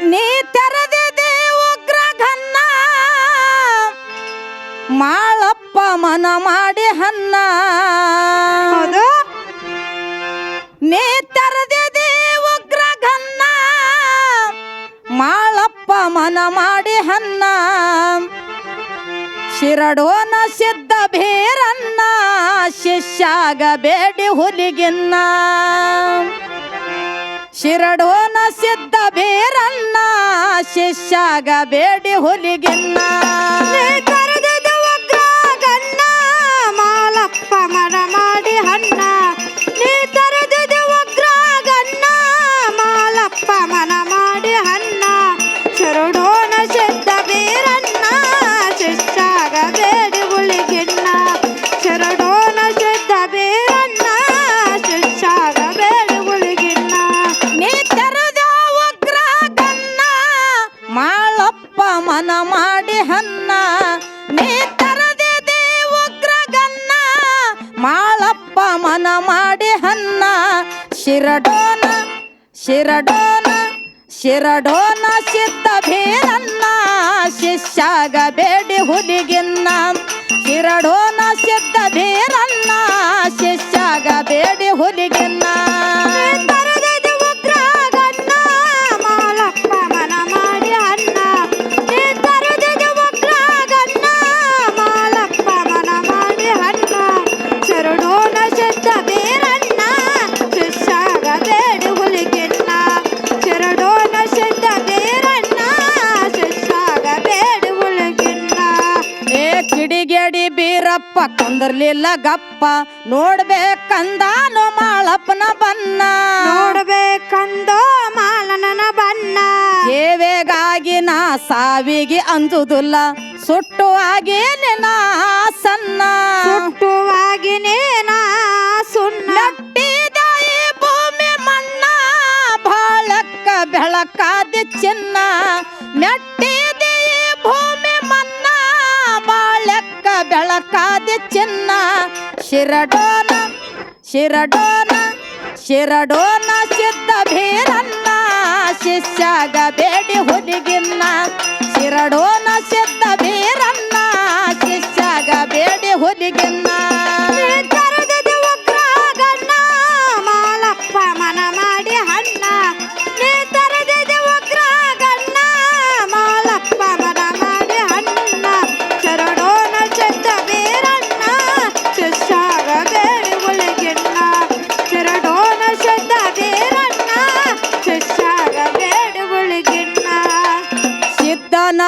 ನೀ ತೆರೆದಿದೆ ಉಗ್ರಘನ್ನ ಮಾಳಪ್ಪ ಮನ ಮಾಡಿ ಹನ್ನ. ನೀ ತೆರೆದಿದೆ ಉಗ್ರಘನ್ನ ಮಾಳಪ್ಪ ಮನ ಮಾಡಿ ಹನ್ನ. ಶಿರಡೋನ ಸಿದ್ಧ ಭೀರನ್ನ ಶಿಷ್ಯಾಗ ಬೇಡಿ ಹುಲಿಗಿನ್ನ. ಶಿರಡೋನ ಸಿದ್ಧ ಭೇರನ್ನ ಶಿಷ್ಯಾಗ ಬೇಡಿ ಹುಲಿಗಿನ್ನ. ಮಾಡಿ ಹನ್ನ ಶಿರಡೋನ ಶಿರಡೋನ ಶಿರಡೋನ ಕುಂದರ್ಲಿಲ್ಲ ಗಪ್ಪ ನೋಡ್ಬೇಕಂದಾನು ಮಾಳಪ್ಪನ ಬನ್ನ ನೋಡ್ಬೇಕಂದೋ ಮಾಲನನ ಬಣ್ಣ. ಸೇವೆಗಾಗಿ ನಾ ಸಾವಿಗೆ ಅಂದುದುಲ್ಲ ಸುಟ್ಟು ನಾ ಸಣ್ಣ. ಸನ್ನ ಸುಟ್ಟುವಾಗಿ ನಾ ಸುಣ್ಣ. ಭೂಮಿ ಮಣ್ಣ ಬಾಳಕ್ಕ ಬೆಳಕಾದ ಚಿನ್ನ. ಮೆಟ್ಟಿದೆಯೇ ಭೂಮಿ ಶಿರಡೋನ ಶಿರಡೋನ ಶಿರಡೋನ ಸಿದ್ಧ ಭೀರನ್ನ ಶಿಷ್ಯಾಗ ಬೇಡಿ ಹುಲಿಗಿನ್ನ ಶಿರಡೋನ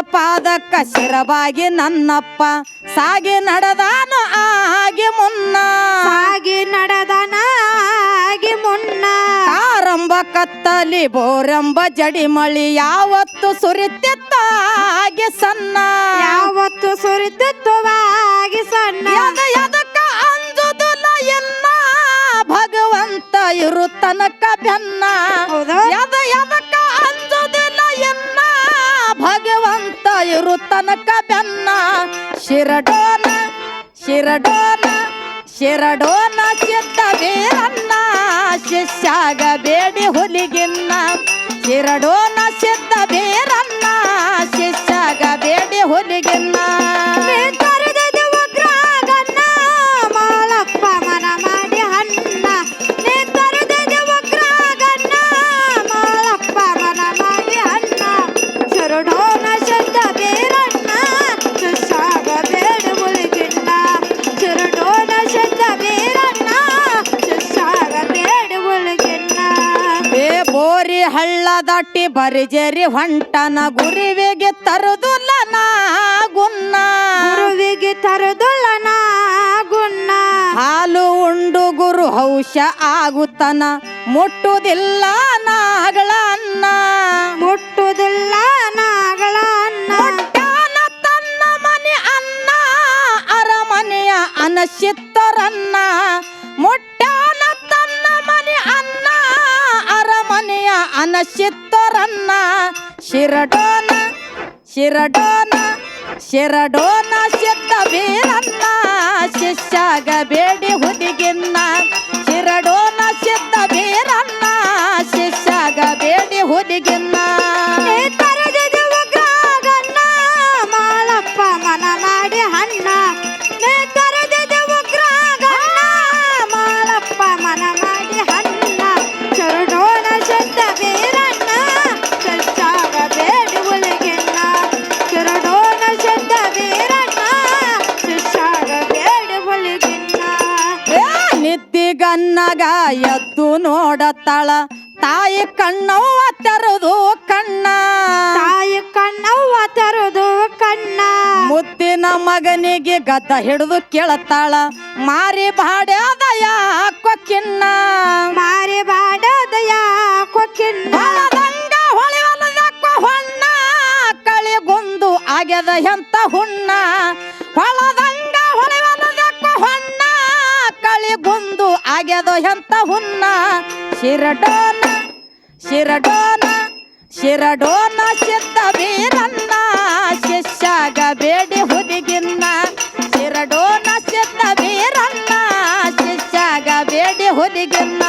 ಪಾದಕ್ಕ ಶಿರವಾಗಿ ನನ್ನಪ್ಪ. ಸಾಗಿ ನಡೆದಾನು ಆಗಿ ಮುನ್ನ. ಸಾಗಿ ಆಗಿ ಮುನ್ನ. ಆರಂಭ ಕತ್ತಲಿ ಬೋರೆಂಬ ಜಡಿಮಳಿ ಯಾವತ್ತು ಸುರಿತಿತ್ತ ಆಗಿ ಸಣ್ಣ. ಯಾವತ್ತು ಸುರಿತಿತ್ತುವಾಗಿ ಸಣ್ಣ. ಅಂಜುದಿಲ್ಲ ಭಗವಂತ ಇರು ತನಕ ಬೆನ್ನ? ಯದ ಯದಕ ಅಂಜುದಿಲ್ಲ ಎನ್ನ ಭಗವಂತ ಇರು ತನಕ ಬೆನ್ನ. ಶಿರಡೋನ ಶಿರಡೋನ ಶಿರಡೋನ ಚಿತ್ತ ಬೀರನ್ನ ಶಿಷ್ಯಾಗ ಬೇಡಿ ಹುಲಿಗಿನ್ನ. ಶಿರಡೋನ ಸಿದ್ಧ ಬೇರನ್ನ ಶಿಷ್ಯಾಗ ಬೇಡಿ ಹುಲಿಗಿನ್ನ. ಬೋರಿ ಹಳ್ಳ ದಾಟಿ ಬರಿಜೇರಿ ಹೊಂಟನ ಗುರುವಿಗೆ ತರುದುಲ್ಲ ನಾ ಗುನ್ನ. ಗುರುವಿಗೆ ತರದುಲ್ಲನ ಗುನ್ನ. ಹಾಲು ಉಂಡು ಗುರು ಹೌಷ ಆಗುತ್ತನ. ಮುಟ್ಟುದಿಲ್ಲ ನಾಗಳನ್ನ ಮುಟ್ಟುದಿಲ್ಲ ನಾಗಳನ್ನ ಮುಟ್ಟಾನ ತನ್ನ ಮನೆ ಅನ್ನ. ಅರಮನೆಯ ಅನಶಿತ್ತರನ್ನ ಅನಶಿತ್ತರನ್ನ ಶಿರಡೋನ ಶಿರಡೋನ ಶಿರಡೋನ ಸಿದ್ಧ ಬೀರನ್ನ ಶಿಷ್ಯಾಗ ಬೇಡಿ ಹುಡುಗಿನ್ನ. ತಾಯಿ ಕಣ್ಣವ್ವ ತರುದು ಕಣ್ಣ. ತಾಯಿ ಕಣ್ಣವ್ವ ತರುದು ಕಣ್ಣ. ಮುತ್ತಿನ ಮಗನಿಗೆ ಗದ್ದ ಹಿಡಿದು ಕೇಳತ್ತಾಳ. ಮಾರಿ ಬಾಡ್ಯಾದ ಕೊಕ್ಕಿನ್ನ ಮಾರಿ ಬಾಡ್ಯಾದ ಯಾಕೋ ಕೊಕ್ಕಿನ್ನ ಹೊಲದಂಗ ಹೊಳೆವಲದಕ್ಕ ಹೊಣ್ಣ. ಕಳಿಗುಂದು ಆಗ್ಯದ ಎಂತ ಹುಣ್ಣ. ಹೊಲದಂಗ ಆಗ್ಯದ ಎಂತ ಹುನ್ನ? ಶಿರಡೋನ ಶಿರಡೋನ ಶಿರಡೋನ ಸಿದ್ಧ ಬೀರನ್ನ ಶಿಷ್ಯಾಗ ಬೇಡಿ ಹುದಿಗಿನ್ನ. ಶಿರಡೋನ ಸಿದ್ಧ ಬೀರನ್ನ ಶಿಷ್ಯಾಗ ಬೇಡಿ ಹುದಿಗಿನ್ನ.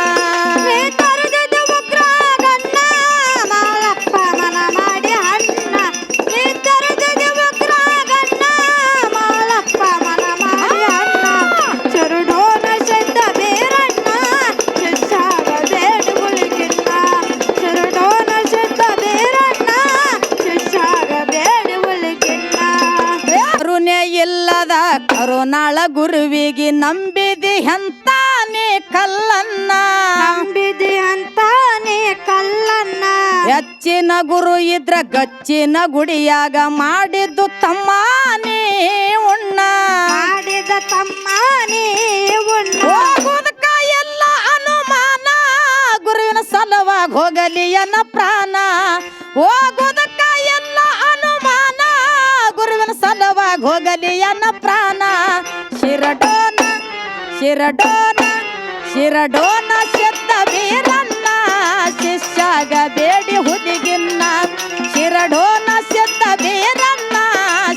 ಗುರುವಿಗೆ ನಂಬಿದೆ ಅಂತಾನೆ ಕಲ್ಲನ್ನ. ನಂಬಿದಿ ಅಂತಾನೆ ಕಲ್ಲನ್ನ. ಹೆಚ್ಚಿನ ಗುರು ಇದ್ರ ಗಚ್ಚಿನ ಗುಡಿಯಾಗ ಮಾಡಿದ್ದು ತಮ್ಮಾನೇ ಉಣ್ಣ. ಮಾಡಿದ ತಮ್ಮಾನೆ ಉಣ್ಣ. ಹೋಗುದಕ್ಕ ಎಲ್ಲ ಅನುಮಾನ. ಗುರುವಿನ ಸಲುವಾಗಿ ಹೋಗಲಿ ಎನ್ನ ಪ್ರಾಣ. ಹೋಗೋದಕ್ಕ ಎಲ್ಲ ಅನುಮಾನ. ಗುರುವಿನ ಸಲುವಾಗಿ ಹೋಗಲಿ ಎನ್ನ ಪ್ರಾಣ. ಶಿರಡೋನ ಶಿರಡೋನ ಶಿರಡೋನ ಸಿದ್ಧ ವೀರನ್ನ ಬೇಡಿ ಹುದಿಗಿನ್ನ ಶಿರಡೋನ ಸಿದ್ಧ ವೀರನ್ನ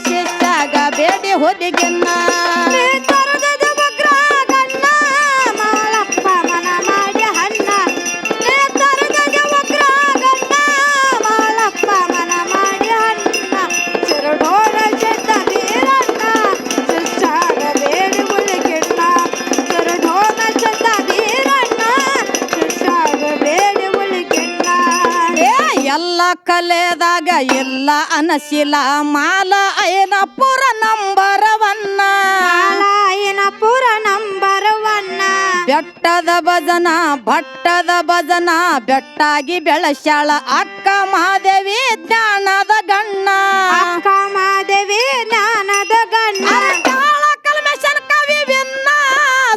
ಶಿಷ್ಯಾಗ ಬೇಡಿ ಹುದಿಗಿನ್ನ ಕಲೆದಾಗ ಎಲ್ಲ ಅನಶಿಲ ಮಾಲ ಐನಪುರ ನಂಬರವನ್ನ. ಐನ ಪುರ ನಂಬರವನ್ನ. ಬೆಟ್ಟದ ಭಜನ ಭಟ್ಟದ ಭಜನ ಬೆಟ್ಟಾಗಿ ಬೆಳಶಾಳ ಅಕ್ಕ ಮಹಾದೇವಿ ಜ್ಞಾನದ ಗಣ್ಣ. ಅಕ್ಕ ಮಹಾದೇವಿ ಜ್ಞಾನದ ಗಣ್ಣ. ಕಲ್ಮೇಶನ್ ಕವಿ ವಿನ್ನ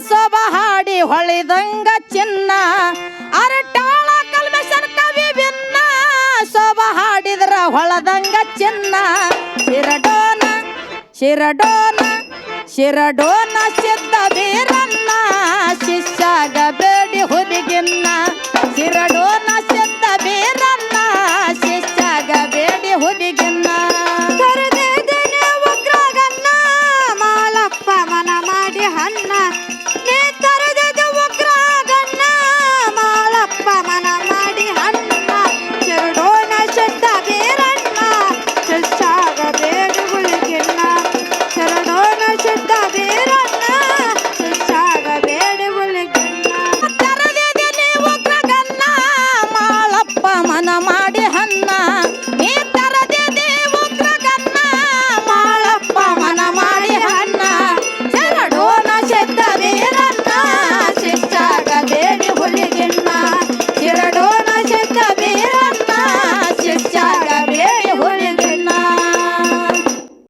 ಸೊಬ ಹಾಡಿ ಹೊಳಿದಂಗ ಚಿನ್ನ ಶಿರಡೋನ ಶಿರಡೋನ ಶಿರಡೋನ ಸಿದ್ಧ ಬೀರನ್ನ ಶಿಷ್ಯಾಗ ಬೇಡಿ ಹುದಿಗಿನ್ನ